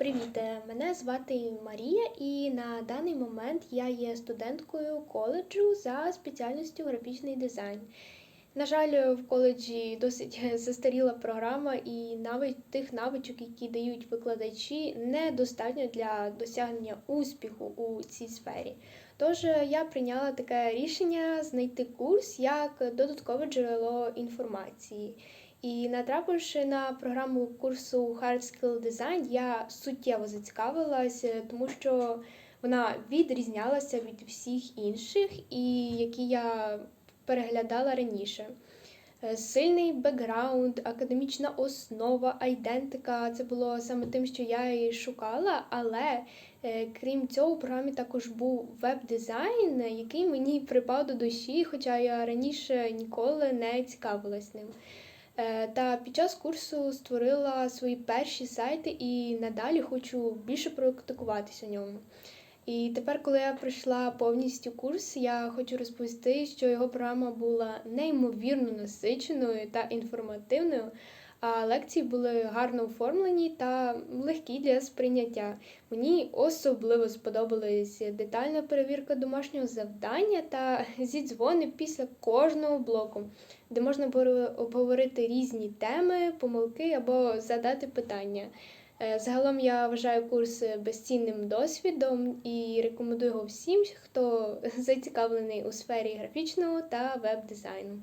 Привіт, е, мене звати Марія, і на даний момент я є студенткою коледжу за спеціальністю графічний дизайн. На жаль, в коледжі досить застаріла програма, і навіть тих навичок, які дають викладачі, недостатньо для досягнення успіху у цій сфері. Тож е, я прийняла таке рішення знайти курс як додаткове джерело інформації. І натрапивши на програму курсу Hard Skill Design, я суттєво зацікавилася, тому що вона відрізнялася від всіх інших, і які я переглядала раніше. Е, Сильний бекграунд, академічна основа, айдентика це було саме тим, що я і шукала. Але е, крім цього, у програмі також був веб-дизайн, який мені припав до душі, хоча я раніше ніколи не цікавилась ним. Е, Та під час курсу створила свої перші сайти і надалі хочу більше практикуватися в ньому. І тепер, коли я пройшла повністю курс, я хочу розповісти, що його програма була неймовірно насиченою та інформативною, а лекції були гарно оформлені та легкі для сприйняття. Мені особливо сподобалась детальна перевірка домашнього завдання та зідзвони після кожного блоку, де можна було обговорити різні теми, помилки або задати питання. Е, Загалом я вважаю курс безцінним досвідом і рекомендую його всім, хто зацікавлений у сфері графічного та веб-дизайну.